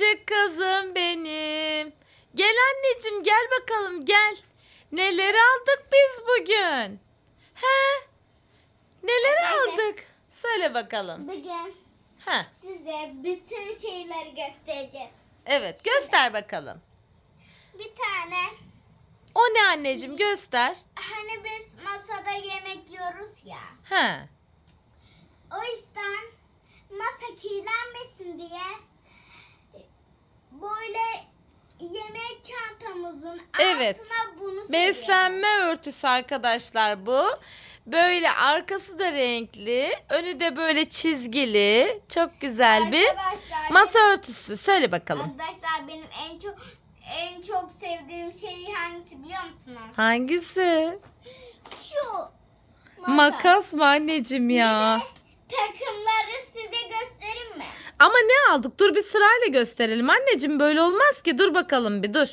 Biricik kızım benim. Gel anneciğim gel bakalım gel. Neler aldık biz bugün? He? Neler aldık? Söyle bakalım. Bugün Ha, size bütün şeyleri göstereceğiz. evet göster bakalım. Bir tane O ne anneciğim göster. hani biz masada yemek yiyoruz ya. Ha. O yüzden masa kirlenmesin diye böyle yemek çantamızın Evet. altına bunu seriyoruz. Beslenme örtüsü arkadaşlar bu. Böyle arkası da renkli, önü de böyle çizgili. Çok güzel bir Arkadaşlar, masa örtüsü. Söyle bakalım. Arkadaşlar benim en çok en çok sevdiğim şey hangisi biliyor musunuz? Hangisi? Şu. Makas mı anneciğim ya? Size göstereyim mi? Ama ne aldık? Dur bir sırayla gösterelim. Anneciğim böyle olmaz ki. Dur bakalım bir dur.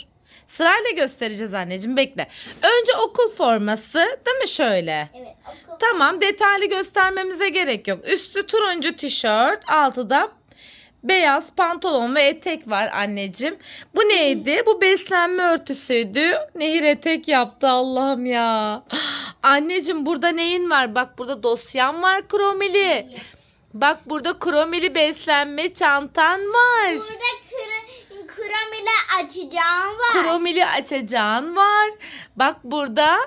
Sırayla göstereceğiz anneciğim bekle. Önce okul forması değil mi şöyle? Evet. Okul. Tamam detaylı göstermemize gerek yok. Üstü turuncu tişört, altı da beyaz pantolon ve etek var anneciğim. Bu neydi? Bu beslenme örtüsüydü. Nehir etek yaptı Allah'ım ya. Anneciğim burada neyin var? Bak burada dosyan var kromili. Bak burada kromili beslenme çantan var. Burada kır, kram ile açacağım var. Kromili açacağın var. Bak burada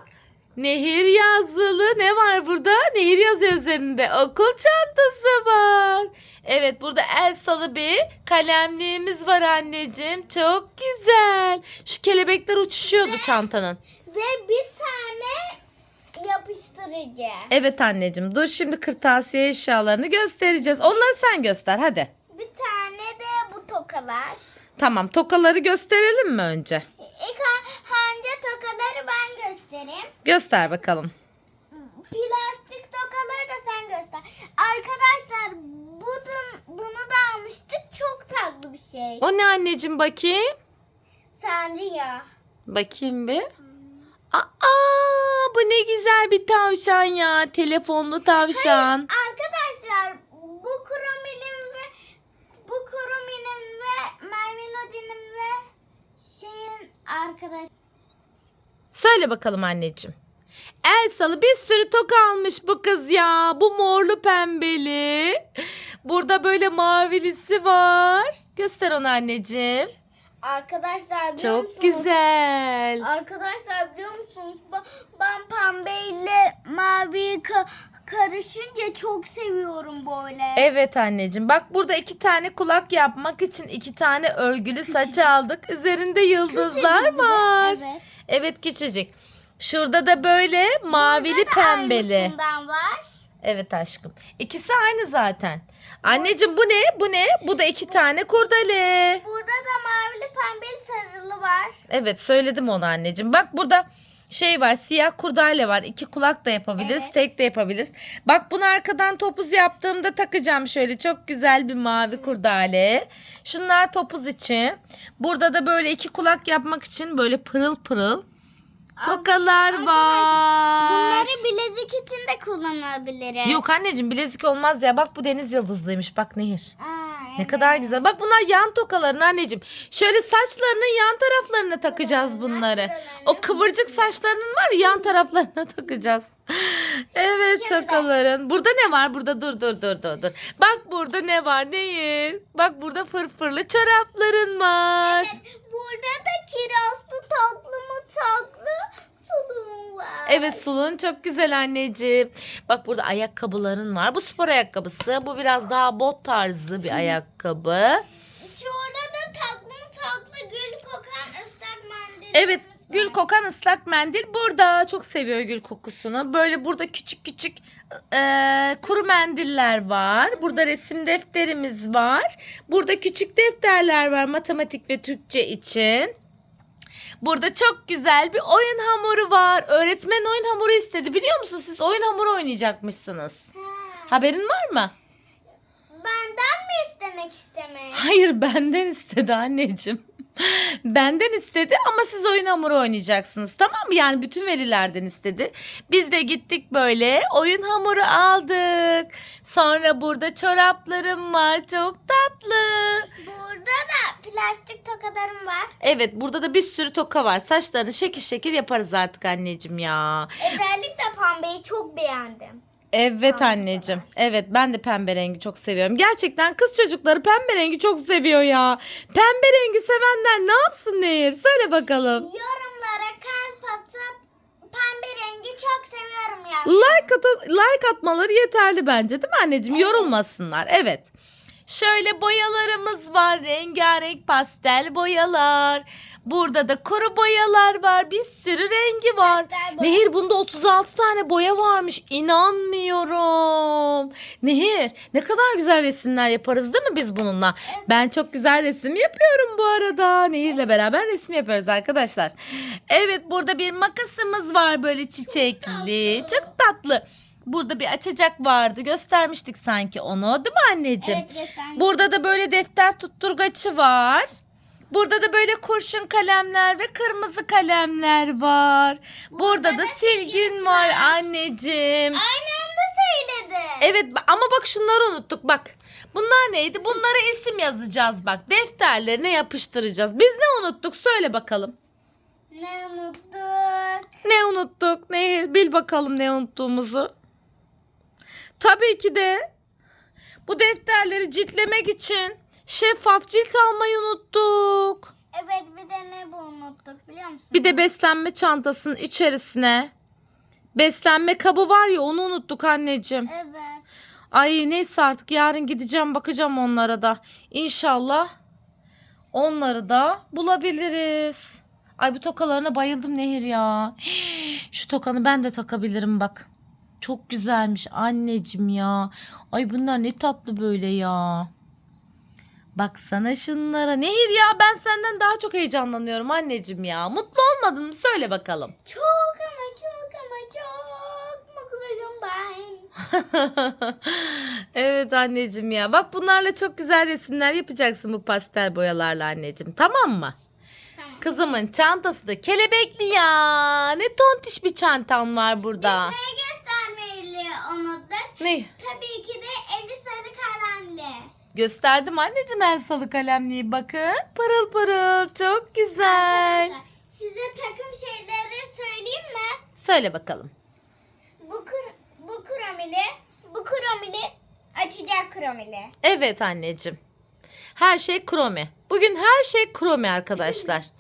nehir yazılı ne var burada? Nehir yazıyor üzerinde. Okul çantası var. Evet burada el salı bir kalemliğimiz var anneciğim. Çok güzel. Şu kelebekler uçuşuyordu çantanın. Ve bir tane yapıştırıcı. Evet anneciğim dur şimdi kırtasiye eşyalarını göstereceğiz. Onları sen göster hadi. Bir tane de bu tokalar. Tamam tokaları gösterelim mi önce? İlk önce tokaları ben göstereyim. Göster bakalım. Plastik tokaları da sen göster. Arkadaşlar bunu, bunu da almıştık. Çok tatlı bir şey. O ne anneciğim bakayım? Ya. Bakayım bir. Aa, bu ne güzel bir tavşan ya. Telefonlu tavşan. Arkadaşlar bu Kromi'nin ve bu Kromi'nin ve Mervinodi'nin ve şeyin arkadaş Söyle bakalım anneciğim. Elsa'lı bir sürü toka almış bu kız ya. Bu morlu pembeli. Burada böyle mavilisi var. Göster onu anneciğim. Arkadaşlar biliyor Çok musunuz? güzel. Arkadaşlar biliyor musunuz? Ben, pembeyle mavi ka- karışınca çok seviyorum böyle. Evet anneciğim. Bak burada iki tane kulak yapmak için iki tane örgülü saç aldık. Üzerinde yıldızlar Küçücük var. Evet. Evet küçücük. Şurada da böyle mavili Burada da pembeli. aynısından var. Evet aşkım. İkisi aynı zaten. Anneciğim bu ne? Bu ne? Bu da iki tane kurdele. Burada da mavili pembeli sarılı var. Evet söyledim onu anneciğim. Bak burada şey var siyah kurdale var. İki kulak da yapabiliriz. Evet. Tek de yapabiliriz. Bak bunu arkadan topuz yaptığımda takacağım şöyle. Çok güzel bir mavi kurdale. Şunlar topuz için. Burada da böyle iki kulak yapmak için böyle pırıl pırıl tokalar var. Bunları bilezik için de kullanabiliriz. Yok anneciğim bilezik olmaz ya. Bak bu deniz yıldızlıymış. Bak Nehir. Aa, Ne evet. kadar güzel. Bak bunlar yan tokaların anneciğim. Şöyle saçlarının yan taraflarına takacağız bunları. O kıvırcık saçlarının var ya yan taraflarına takacağız. Evet Şimdi. tokaların. Burada ne var? Burada dur dur dur dur dur. Bak burada ne var? Değil. Bak burada fırfırlı çorapların var. Evet, burada da kirazlı tatlı mı tatlı suluğum var. Evet sulun çok güzel anneciğim. Bak burada ayakkabıların var. Bu spor ayakkabısı. Bu biraz daha bot tarzı bir ayakkabı. Şurada da tatlı tatlı gül kokan ıslak mendilimiz Evet gül kokan ıslak mendil burada. Çok seviyor gül kokusunu. Böyle burada küçük küçük e, kuru mendiller var. Burada resim defterimiz var. Burada küçük defterler var matematik ve Türkçe için. Burada çok güzel bir oyun hamuru var. Öğretmen oyun hamuru istedi. Biliyor musunuz siz oyun hamuru oynayacakmışsınız. Ha, Haberin var mı? Benden mi istemek istemek? Hayır benden istedi anneciğim. Benden istedi ama siz oyun hamuru oynayacaksınız tamam mı? Yani bütün velilerden istedi. Biz de gittik böyle oyun hamuru aldık. Sonra burada çoraplarım var çok tatlı. Burada da lastik tokalarım var. Evet burada da bir sürü toka var. Saçlarını şekil şekil yaparız artık anneciğim ya. Özellikle pembeyi çok beğendim. Evet anneciğim. Evet ben de pembe rengi çok seviyorum. Gerçekten kız çocukları pembe rengi çok seviyor ya. Pembe rengi sevenler ne yapsın Nehir? Söyle bakalım. Yorumlara kalp atıp pembe rengi çok seviyorum ya. Like, ata- like atmaları yeterli bence değil mi anneciğim? Yorulmasınlar. Evet. Şöyle boyalarımız var. Rengarenk pastel boyalar. Burada da kuru boyalar var. Bir sürü rengi var. Nehir bunda 36 tane boya varmış. İnanmıyorum. Nehir ne kadar güzel resimler yaparız değil mi biz bununla? Ben çok güzel resim yapıyorum bu arada. Nehir'le beraber resim yapıyoruz arkadaşlar. Evet burada bir makasımız var böyle çiçekli. tatlı. Çok tatlı. Burada bir açacak vardı. Göstermiştik sanki onu değil mi anneciğim? Evet göstermiş. Burada da böyle defter tutturgaçı var. Burada da böyle kurşun kalemler ve kırmızı kalemler var. Burada, Burada da da silgin var var. anneciğim. Aynı anda söyledi. Evet ama bak şunları unuttuk bak. Bunlar neydi? Bunlara isim yazacağız bak. Defterlerine yapıştıracağız. Biz ne unuttuk? Söyle bakalım. Ne unuttuk. Ne unuttuk? Ne bil bakalım ne unuttuğumuzu. Tabii ki de bu defterleri ciltlemek için şeffaf cilt almayı unuttuk. Evet bir de ne bu unuttuk biliyor musun? Bir de beslenme çantasının içerisine beslenme kabı var ya onu unuttuk anneciğim. Evet. Ay neyse artık yarın gideceğim bakacağım onlara da. İnşallah onları da bulabiliriz. Ay bu tokalarına bayıldım Nehir ya. Şu tokanı ben de takabilirim bak. Çok güzelmiş anneciğim ya. Ay bunlar ne tatlı böyle ya. Baksana şunlara. Nehir ya ben senden daha çok heyecanlanıyorum anneciğim ya. Mutlu olmadın mı? Söyle bakalım. Çok ama çok ama çok mutluyum ben. evet anneciğim ya. Bak bunlarla çok güzel resimler yapacaksın bu pastel boyalarla anneciğim. Tamam mı? Tamam. Kızımın çantası da kelebekli ya. Ne tontiş bir çantam var burada. Unuttuk? Ne? Tabii ki de eli sarı kalemli. Gösterdim anneciğim el salı kalemliği. Bakın pırıl pırıl. Çok güzel. Arkadaşlar size takım şeyleri söyleyeyim mi? Söyle bakalım. Bu kur, bu kromili, bu kromili açacak kromili. Evet anneciğim. Her şey kromi. Bugün her şey kromi arkadaşlar.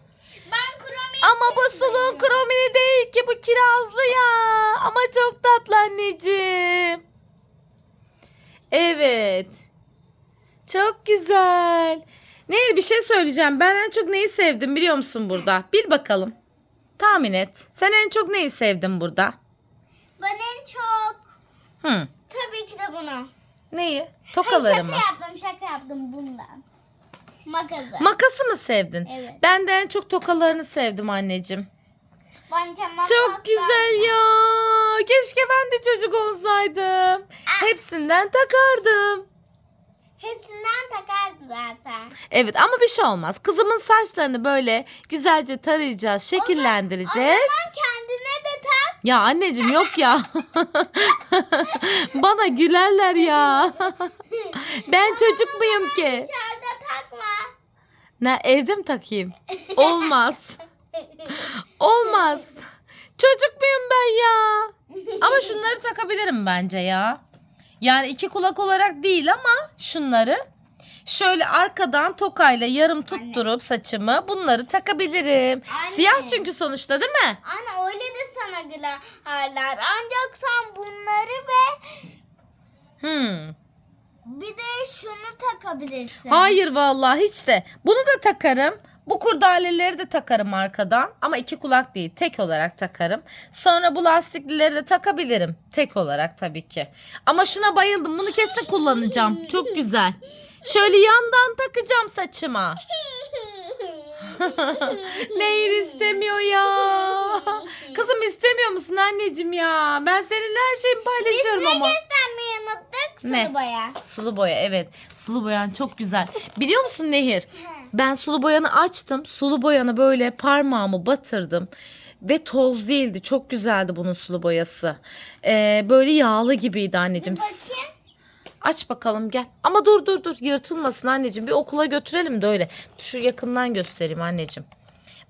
Ben kromi Ama bu suluğun kromini değil ki bu kirazlı ya. Ama çok tatlı anneciğim. Evet. Çok güzel. Nehir bir şey söyleyeceğim. Ben en çok neyi sevdim biliyor musun burada? Bil bakalım. Tahmin et. Sen en çok neyi sevdin burada? Ben en çok Hı. tabii ki de bunu. Neyi? Hayır, Tokaları mı? şaka yaptım şaka yaptım bundan. Makası. Makası mı sevdin? Evet. Ben de en çok tokalarını sevdim anneciğim. Çok güzel ya. Keşke ben de çocuk olsaydım. Hepsinden takardım. Hepsinden takardı zaten. Evet ama bir şey olmaz. Kızımın saçlarını böyle güzelce tarayacağız, O şekillendireceğiz. zaman kendine de tak. Ya anneciğim yok ya. Bana gülerler ya. ben çocuk muyum ki? Dışarıda takma. Ne evde mi takayım? Olmaz. Olmaz. Çocuk muyum ben ya? Ama şunları takabilirim bence ya. Yani iki kulak olarak değil ama şunları şöyle arkadan tokayla yarım tutturup saçımı bunları takabilirim. Anne. Siyah çünkü sonuçta değil mi? Anne öyle de sana gülerler. Ancak sen bunları ve Hmm. bir de şunu takabilirsin. Hayır vallahi hiç de. Bunu da takarım. Bu kurdaleleri de takarım arkadan ama iki kulak değil tek olarak takarım. Sonra bu lastiklileri de takabilirim tek olarak tabii ki. Ama şuna bayıldım bunu kesin kullanacağım. Çok güzel. Şöyle yandan takacağım saçıma. Nehir istemiyor ya. Kızım istemiyor musun anneciğim ya? Ben seninle her şeyimi paylaşıyorum ne ama. göstermeyi unuttuk? Sulu Ne? boya. Sulu boya evet. Sulu boyan çok güzel. Biliyor musun Nehir? Ben sulu boyanı açtım. Sulu boyanı böyle parmağımı batırdım. Ve toz değildi. Çok güzeldi bunun sulu boyası. Ee, böyle yağlı gibiydi anneciğim. Bakayım. Aç bakalım gel. Ama dur dur dur yırtılmasın anneciğim. Bir okula götürelim de öyle. Şu yakından göstereyim anneciğim.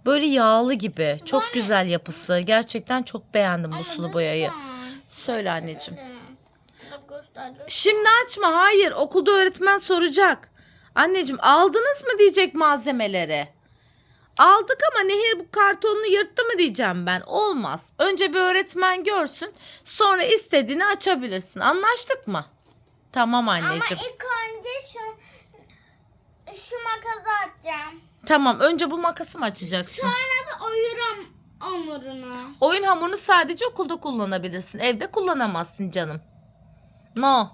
Böyle yağlı gibi. Çok güzel yapısı. Gerçekten çok beğendim bu sulu boyayı. Söyle anneciğim. Şimdi açma hayır okulda öğretmen soracak. Anneciğim aldınız mı diyecek malzemeleri. Aldık ama Nehir bu kartonunu yırttı mı diyeceğim ben. Olmaz. Önce bir öğretmen görsün. Sonra istediğini açabilirsin. Anlaştık mı? Tamam Ama anneciğim. ilk önce şu şu makası açacağım. Tamam önce bu makası mı açacaksın? Sonra da oyuram hamurunu. Oyun hamurunu sadece okulda kullanabilirsin. Evde kullanamazsın canım. No.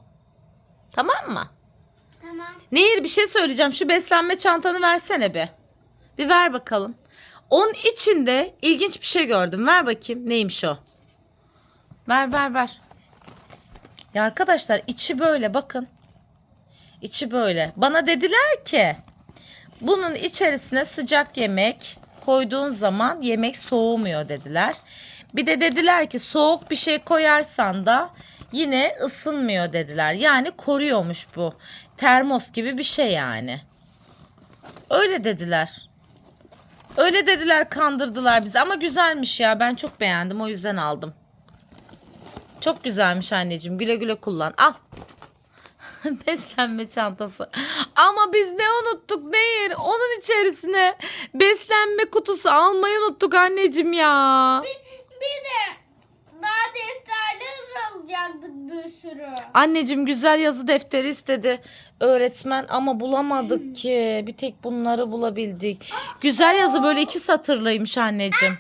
Tamam mı? Tamam. Nehir bir şey söyleyeceğim. Şu beslenme çantanı versene bir. Bir ver bakalım. Onun içinde ilginç bir şey gördüm. Ver bakayım. Neymiş o? Ver ver ver. Ya arkadaşlar içi böyle bakın. İçi böyle. Bana dediler ki bunun içerisine sıcak yemek koyduğun zaman yemek soğumuyor dediler. Bir de dediler ki soğuk bir şey koyarsan da yine ısınmıyor dediler. Yani koruyormuş bu. Termos gibi bir şey yani. Öyle dediler. Öyle dediler kandırdılar bizi ama güzelmiş ya ben çok beğendim o yüzden aldım. Çok güzelmiş anneciğim güle güle kullan al. beslenme çantası. Ama biz ne unuttuk Nehir? Onun içerisine beslenme kutusu almayı unuttuk anneciğim ya. Bir de daha defterler alacaktık bir sürü. Anneciğim güzel yazı defteri istedi öğretmen ama bulamadık ki. Bir tek bunları bulabildik. Güzel yazı böyle iki satırlıymış anneciğim.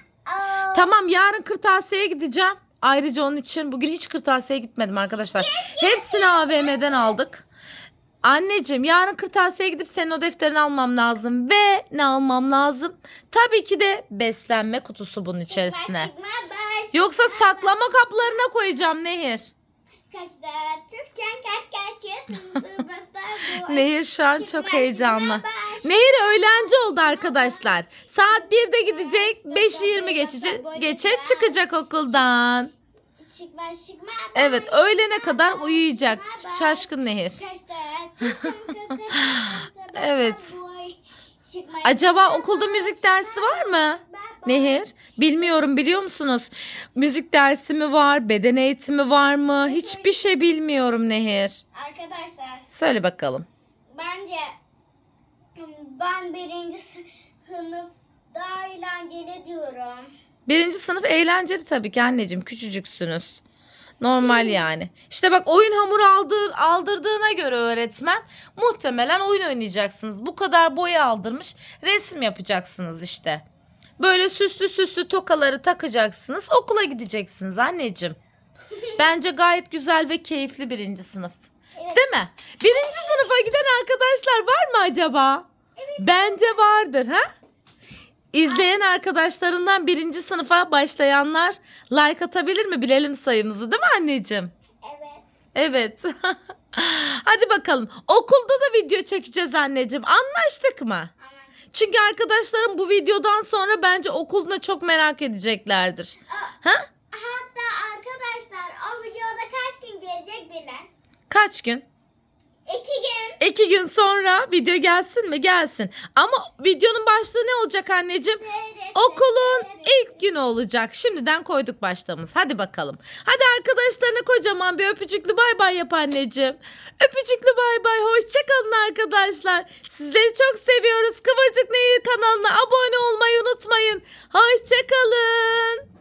Tamam yarın kırtasiyeye gideceğim. Ayrıca onun için bugün hiç kırtasiyeye gitmedim arkadaşlar. Hepsini AVM'den aldık. Anneciğim yarın kırtasiyeye gidip senin o defterini almam lazım. Ve ne almam lazım? Tabii ki de beslenme kutusu bunun içerisine. Şıkma baş. Yoksa saklama kaplarına koyacağım Nehir. Kaç kaç Nehir şu an çok heyecanlı. Nehir öğlenci oldu arkadaşlar. Saat 1'de gidecek. 5'i 20 geçecek. Geçe çıkacak okuldan. Evet öğlene kadar uyuyacak. Şaşkın Nehir. Evet. Acaba okulda müzik dersi var mı? Nehir? Bilmiyorum biliyor musunuz? Müzik dersi mi var? Beden eğitimi var mı? Hiçbir şey bilmiyorum Nehir. Arkadaşlar Söyle bakalım. bence ben birinci sınıf daha eğlenceli diyorum. Birinci sınıf eğlenceli tabii ki anneciğim. Küçücüksünüz. Normal yani. İşte bak oyun hamuru aldır, aldırdığına göre öğretmen muhtemelen oyun oynayacaksınız. Bu kadar boya aldırmış resim yapacaksınız işte. Böyle süslü süslü tokaları takacaksınız okula gideceksiniz anneciğim. Bence gayet güzel ve keyifli birinci sınıf. Evet. Değil mi? Birinci sınıfa giden arkadaşlar var mı acaba? Bence vardır ha? İzleyen arkadaşlarından birinci sınıfa başlayanlar like atabilir mi? Bilelim sayımızı değil mi anneciğim? Evet. Evet. Hadi bakalım. Okulda da video çekeceğiz anneciğim. Anlaştık mı? Çünkü arkadaşlarım bu videodan sonra bence okulda çok merak edeceklerdir. Ha? hatta arkadaşlar o videoda kaç gün gelecek bilen? Kaç gün? İki gün. İki gün sonra video gelsin mi? Gelsin. Ama videonun başlığı ne olacak anneciğim? Okulun ilk günü olacak. Şimdiden koyduk başlığımız. Hadi bakalım. Hadi arkadaşlarına kocaman bir öpücüklü bay bay yap anneciğim. Öpücüklü bay bay. Hoşçakalın arkadaşlar. Sizleri çok seviyoruz. Kıvırcık Nehir kanalına abone olmayı unutmayın. Hoşçakalın.